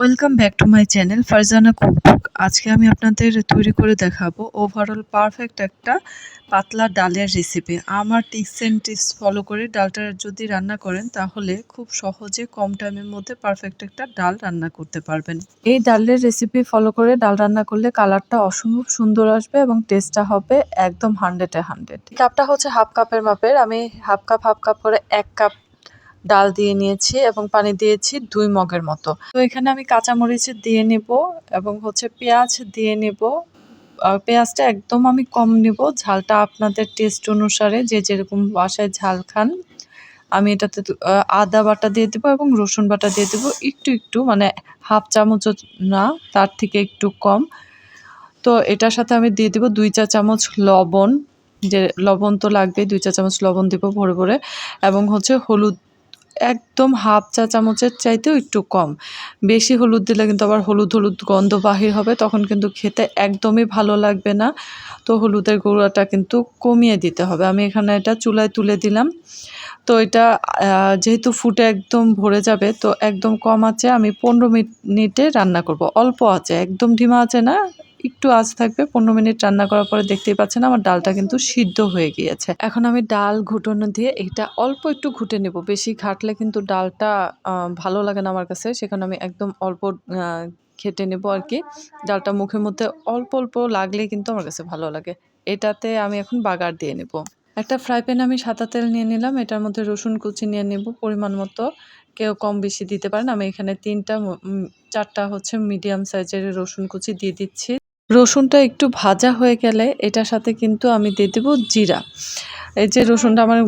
Welcome back to my channel Farzana cookbook আজকে আমি আপনাদের তৈরি করে দেখাবো ওভারঅল পারফেক্ট একটা পাতলা ডালের রেসিপি আমার টিপস অ্যান্ড টিপস ফলো করে ডালটা যদি রান্না করেন, তাহলে খুব সহজে কম টাইমের মধ্যে পারফেক্ট একটা ডাল রান্না করতে পারবেন। এই ডালের রেসিপি ফলো করে ডাল রান্না করলে কালারটা অসম্ভব সুন্দর আসবে এবং টেস্টটা হবে একদম হান্ড্রেডে হান্ড্রেড কাপটা হচ্ছে হাফ কাপের মাপের। আমি হাফ কাপ হাফ কাপ করে এক কাপ ডাল দিয়ে নিয়েছি এবং পানি দিয়েছি দুই মগের মতো। তো এখানে আমি কাঁচামরিচ দিয়ে নেব এবং হচ্ছে পেঁয়াজ দিয়ে নেব। পেঁয়াজটা একদম আমি কম নেব। ঝালটা আপনাদের টেস্ট অনুসারে যে যেরকম বাসায় ঝাল খান, আমি এটাতে আদা বাটা দিয়ে দেবো এবং রসুন বাটা দিয়ে দেবো। একটু একটু মানে হাফ চামচ না, তার থেকে একটু কম। তো এটার সাথে আমি দিয়ে দেবো দুই চা চামচ লবণ। যে লবণ তো লাগবে দুই চা চামচ লবণ দেবো ভরে ভরে। এবং হচ্ছে হলুদ একদম হাফ চা চামচের চাইতেও একটু কম। বেশি হলুদ দিলে কিন্তু আবার হলুদ হলুদ গন্ধ বাহির হবে, তখন কিন্তু খেতে একদমই ভালো লাগবে না। তো হলুদের গুঁড়াটা কিন্তু কমিয়ে দিতে হবে। আমি এখানে এটা চুলায় তুলে দিলাম। তো এটা যেহেতু ফুটে একদম ভরে যাবে, তো একদম কম আছে। আমি পনেরো মিনিটে রান্না করব। অল্প আছে, একদম ঢিমা আছে না? একটু আজ থাকবে, পনেরো মিনিট রান্না করার পরে দেখতেই পাচ্ছেন আমার ডালটা কিন্তু সিদ্ধ হয়ে গিয়েছে। এখন আমি ডাল ঘুটনো দিয়ে এটা অল্প একটু ঘুটে নেব। বেশি ঘাটলে কিন্তু ডালটা ভালো লাগে না আমার কাছে। সেখানে আমি একদম অল্প খেটে নেব আর কি ডালটা মুখের মধ্যে অল্প অল্প লাগলেই কিন্তু আমার কাছে ভালো লাগে। এটাতে আমি এখন বাগার দিয়ে নেব। একটা ফ্রাই প্যানে আমি সাদা তেল নিয়ে নিলাম। এটার মধ্যে রসুন কুচি নিয়ে নেব পরিমাণ মতো। কেউ কম বেশি দিতে পারেন। আমি এখানে তিনটা চারটা হচ্ছে মিডিয়াম সাইজের রসুন কুচি দিয়ে দিচ্ছি। রসুনটা একটু ভাজা হয়ে গেলে এটার সাথে কিন্তু আমি দিয়ে দেবো জিরা। এই যে রসুনটা আমার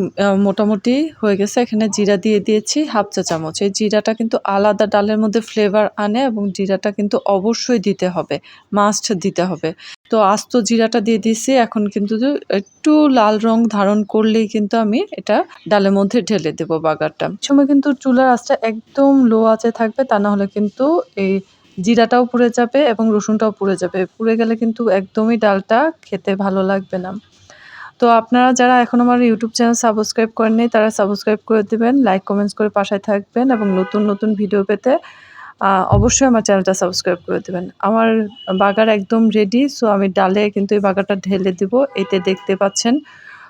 মোটামুটি হয়ে গেছে, এখানে জিরা দিয়ে দিয়েছি হাফ চা চামচ। এই জিরাটা কিন্তু আলাদা ডালের মধ্যে ফ্লেভার আনে এবং জিরাটা কিন্তু অবশ্যই দিতে হবে মাস্ট দিতে হবে। তো আস্ত জিরাটা দিয়ে দিয়েছি, এখন কিন্তু একটু লাল রং ধারণ করলেই কিন্তু আমি এটা ডালের মধ্যে ঢেলে দেবো বাগারটা। সময় কিন্তু চুলার আঁচটা একদম লো আছে থাকবে, তা না হলে কিন্তু এই জিরাটাও পুড়ে যাবে এবং রসুনটাও পুড়ে যাবে। পুড়ে গেলে কিন্তু একদমই ডালটা খেতে ভালো লাগবে না। তো আপনারা যারা এখন আমার ইউটিউব চ্যানেল সাবস্ক্রাইব করেননি তারা সাবস্ক্রাইব করে দেবেন লাইক কমেন্টস করে পাশায় থাকবেন এবং নতুন নতুন ভিডিও পেতে অবশ্যই আমার চ্যানেলটা সাবস্ক্রাইব করে দেবেন। আমার বাগার একদম রেডি সো আমি ডালে কিন্তু এই বাগারটা ঢেলে দিব, এতে দেখতে পাচ্ছেন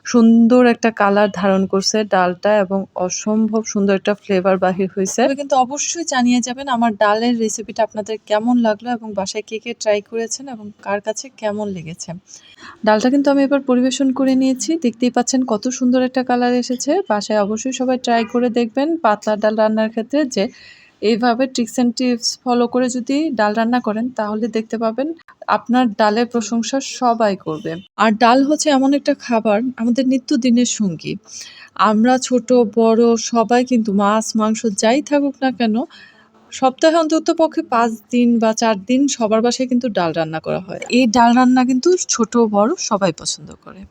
সুন্দর একটা কালার ধারণ করছে ডালটা এবং অসম্ভব সুন্দর একটা ফ্লেভার বাহির হয়েছে। কিন্তু অবশ্যই জানিয়ে যাবেন আমার ডালের রেসিপিটা আপনাদের কেমন লাগল এবং বাসায় কে কে ট্রাই করেছেন এবং কার কাছে কেমন লেগেছে। ডালটা কিন্তু আমি এবার পরিবেশন করে নিয়েছি। দেখতেই পাচ্ছেন কত সুন্দর একটা কালার এসেছে। বাসায় অবশ্যই সবাই ট্রাই করে দেখবেন। পাতলা ডাল রান্নার ক্ষেত্রে যে এইভাবে ট্রিক্স অ্যান্ড টিপস ফলো করে যদি ডাল রান্না করেন, তাহলে দেখতে পাবেন আপনার ডালের প্রশংসা সবাই করবে। আর ডাল হচ্ছে এমন একটা খাবার, আমাদের নিত্যদিনের সঙ্গী। আমরা ছোট, বড়, সবাই কিন্তু মাছ, মাংস যাই থাকুক না কেন, সপ্তাহে অন্তত পক্ষে পাঁচ দিন বা চার দিন সবার বাসায় কিন্তু ডাল রান্না করা হয়। এই ডাল রান্না কিন্তু ছোট, বড় সবাই পছন্দ করে।